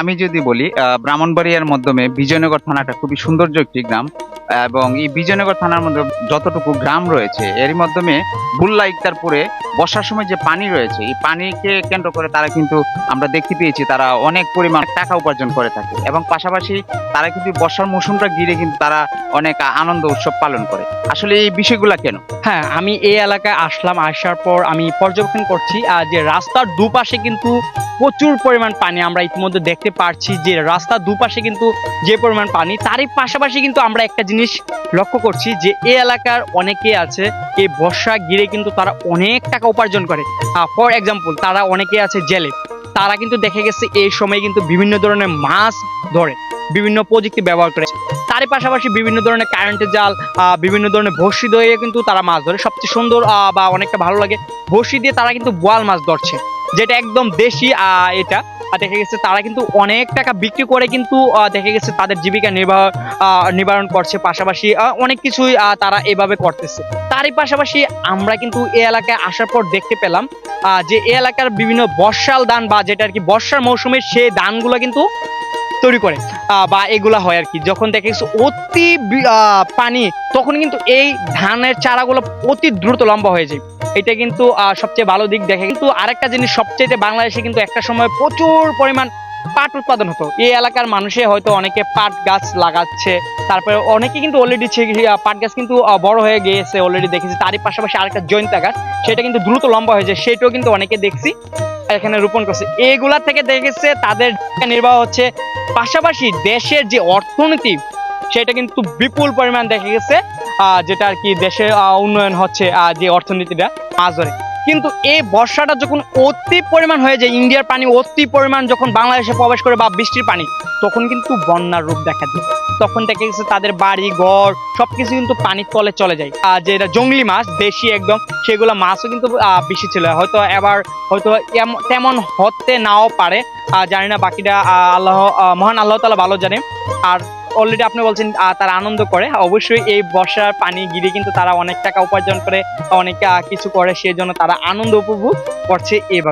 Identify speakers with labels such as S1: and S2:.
S1: আমি যদি বলি ব্রাহ্মণবাড়িয়ার মাধ্যমে বিজয়নগর থানাটা খুবই সৌন্দর্য একটি গ্রাম। এবং এই বিজয়নগর থানার মধ্যে যতটুকু গ্রাম রয়েছে, এরই মাধ্যমে বুল্লা ইকতারপুরে বর্ষার সময় যে পানি রয়েছে, এই পানিকে কেন্দ্র করে তারা কিন্তু আমরা দেখতে পেয়েছি তারা অনেক পরিমাণ টাকা উপার্জন করে থাকে এবং পাশাপাশি তারা কিন্তু বর্ষার মৌসুমটা ঘিরে কিন্তু তারা অনেক আনন্দ উৎসব পালন করে। আসলে এই বিষয়গুলা কেন?
S2: হ্যাঁ আমি এই এলাকায় আসলাম, আসার পর আমি পর্যবেক্ষণ করছি আর যে রাস্তার দুপাশে কিন্তু প্রচুর পরিমাণ পানি আমরা ইতিমধ্যে দেখতে পারছি, যে রাস্তার দুপাশে কিন্তু যে পরিমাণ পানি, তারই পাশাপাশি কিন্তু আমরা একটা জিনিস লক্ষ্য করছি যে এই এলাকার অনেকে আছে, এই বর্ষা ঘিরে কিন্তু তারা অনেক টাকা উপার্জন করে। ফর এক্সাম্পল তারা অনেকে আছে জেলে। তারা কিন্তু দেখে গেছে এই সময় কিন্তু বিভিন্ন ধরনের মাছ ধরে, বিভিন্ন প্রযুক্তি ব্যবহার করে। তারই পাশাপাশি বিভিন্ন ধরনের কারেন্টের জাল বিভিন্ন ধরনের বড়শি দিয়ে কিন্তু তারা মাছ ধরে। সবচেয়ে সুন্দর বা অনেকটা ভালো লাগে বড়শি দিয়ে তারা কিন্তু বোয়াল মাছ ধরছে। যেটা একদম দেশি এটা। আর দেখা গেছে তারা কিন্তু অনেক টাকা বিক্রি করে কিন্তু দেখা গেছে তাদের জীবিকা নির্বাহ নিবারণ করছে। পাশাপাশি অনেক কিছুই তারা এভাবে করতেছে। তারই পাশাপাশি আমরা কিন্তু এই এলাকায় আসার পর দেখতে পেলাম যে এই এলাকার বিভিন্ন বর্ষাল ধান বা যেটা আর কি বর্ষার মৌসুমে সেই ধানগুলো কিন্তু তৈরি করে বা এগুলা হয় আর কি। যখন দেখে অতি পানি, তখন কিন্তু এই ধানের চারাগুলো অতি দ্রুত লম্বা হয়ে যায়। এটা কিন্তু সবচেয়ে ভালো দিক দেখে। কিন্তু আরেকটা জিনিস সবচেয়ে বাংলাদেশে কিন্তু একটা সময় প্রচুর পরিমাণ পাট উৎপাদন হতো। এই এলাকার মানুষে হয়তো অনেকে পাট গাছ লাগাচ্ছে, তারপরে অনেকে কিন্তু অলরেডি পাট গাছ কিন্তু বড় হয়ে গিয়েছে অলরেডি দেখেছি। তারই পাশাপাশি আরেকটা জৈন্তা গাছ, সেটা কিন্তু দ্রুত লম্বা হয়ে যায় সেটাও কিন্তু অনেকে দেখছি, এখানে রোপণ করছে। এইগুলা থেকে দেখেছে, তাদের নির্বাহ হচ্ছে, পাশাপাশি দেশের যে অর্থনীতি, সেটা কিন্তু বিপুল পরিমাণ দেখা গেছে। যেটা আর কি আহ, উন্নয়ন হচ্ছে যে অর্থনীতিটা মাছ ধরে কিন্তু এই বর্ষাটা যখন অতি পরিমাণ হয়ে যায় ইন্ডিয়ার পানি অতি পরিমাণ যখন বাংলাদেশে প্রবেশ করে বা বৃষ্টির পানি তখন কিন্তু বন্যার রূপ দেখা যায়। তখন দেখা গেছে তাদের বাড়ি ঘর সবকিছু কিন্তু পানির তলে চলে যায়। আর যেটা জঙ্গলি মাছ দেশি একদম সেগুলো মাছও কিন্তু বেশি ছিল। হয়তো এবার হয়তো তেমন হতে নাও পারে। জানি না বাকিটা আল্লাহ মহান আল্লাহ তালা ভালো জানে। আর অলরেডি আপনি বলছেন তারা আনন্দ করে। অবশ্যই এই বর্ষার পানি গিরে কিন্তু তারা অনেক টাকা উপার্জন করে অনেক কিছু করে সেই জন্য তারা আনন্দ উপভোগ করছে এইভাবে